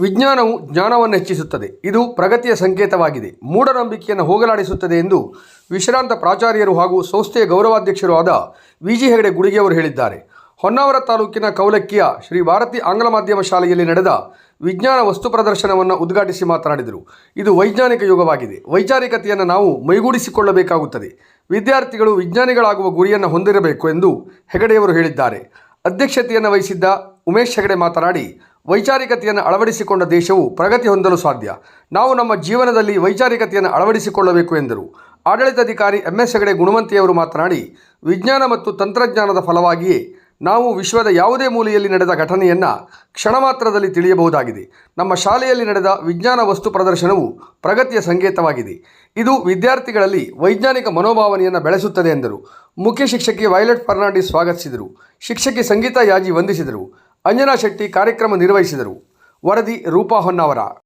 ವಿಜ್ಞಾನವು ಜ್ಞಾನವನ್ನು ಹೆಚ್ಚಿಸುತ್ತದೆ ಇದು ಪ್ರಗತಿಯ ಸಂಕೇತವಾಗಿದೆ. ಮೂಢನಂಬಿಕೆಯನ್ನು ಹೋಗಲಾಡಿಸುತ್ತದೆ ಎಂದು ವಿಶ್ರಾಂತ ಪ್ರಾಚಾರ್ಯರು ಹಾಗೂ ಸಂಸ್ಥೆಯ ಗೌರವಾಧ್ಯಕ್ಷರು ಆದ ವಿ ಜಿ ಹೆಗಡೆ ಗುಡಿಗೆಯವರು ಹೇಳಿದ್ದಾರೆ. ಹೊನ್ನಾವರ ತಾಲೂಕಿನ ಕೌಲಕ್ಕಿಯ ಶ್ರೀ ಭಾರತಿ ಆಂಗ್ಲ ಮಾಧ್ಯಮ ಶಾಲೆಯಲ್ಲಿ ನಡೆದ ವಿಜ್ಞಾನ ವಸ್ತು ಪ್ರದರ್ಶನವನ್ನು ಉದ್ಘಾಟಿಸಿ ಮಾತನಾಡಿದರು. ಇದು ವೈಜ್ಞಾನಿಕ ಯುಗವಾಗಿದೆ. ವೈಚಾರಿಕತೆಯನ್ನು ನಾವು ಮೈಗೂಡಿಸಿಕೊಳ್ಳಬೇಕಾಗುತ್ತದೆ. ವಿದ್ಯಾರ್ಥಿಗಳು ವಿಜ್ಞಾನಿಗಳಾಗುವ ಗುರಿಯನ್ನು ಹೊಂದಿರಬೇಕು ಎಂದು ಹೆಗಡೆಯವರು ಹೇಳಿದ್ದಾರೆ. ಅಧ್ಯಕ್ಷತೆಯನ್ನು ವಹಿಸಿದ್ದ ಉಮೇಶ್ ಹೆಗಡೆ ಮಾತನಾಡಿ ವೈಚಾರಿಕತೆಯನ್ನು ಅಳವಡಿಸಿಕೊಂಡ ದೇಶವು ಪ್ರಗತಿ ಹೊಂದಲು ಸಾಧ್ಯ. ನಾವು ನಮ್ಮ ಜೀವನದಲ್ಲಿ ವೈಚಾರಿಕತೆಯನ್ನು ಅಳವಡಿಸಿಕೊಳ್ಳಬೇಕು ಎಂದರು. ಆಡಳಿತಾಧಿಕಾರಿ ಎಂ. ಎಸ್. ಹೆಗಡೆ ಗುಣವಂತಿಯವರು ಮಾತನಾಡಿ, ವಿಜ್ಞಾನ ಮತ್ತು ತಂತ್ರಜ್ಞಾನದ ಫಲವಾಗಿಯೇ ನಾವು ವಿಶ್ವದ ಯಾವುದೇ ಮೂಲೆಯಲ್ಲಿ ನಡೆದ ಘಟನೆಯನ್ನು ಕ್ಷಣ ಮಾತ್ರದಲ್ಲಿ ತಿಳಿಯಬಹುದಾಗಿದೆ. ನಮ್ಮ ಶಾಲೆಯಲ್ಲಿ ನಡೆದ ವಿಜ್ಞಾನ ವಸ್ತು ಪ್ರದರ್ಶನವು ಪ್ರಗತಿಯ ಸಂಕೇತವಾಗಿದೆ. ಇದು ವಿದ್ಯಾರ್ಥಿಗಳಲ್ಲಿ ವೈಜ್ಞಾನಿಕ ಮನೋಭಾವನೆಯನ್ನು ಬೆಳೆಸುತ್ತದೆ ಎಂದರು. ಮುಖ್ಯ ಶಿಕ್ಷಕಿ ವೈಲೆಟ್ ಫರ್ನಾಂಡಿಸ್ ಸ್ವಾಗತಿಸಿದರು. ಶಿಕ್ಷಕಿ ಸಂಗೀತಾ ಯಾಜಿ ವಂದಿಸಿದರು. ಅಂಜನಾ ಶೆಟ್ಟಿ ಕಾರ್ಯಕ್ರಮ ನಿರ್ವಹಿಸಿದರು. ವರದಿ ರೂಪಾ ಹೊನ್ನಾವರ.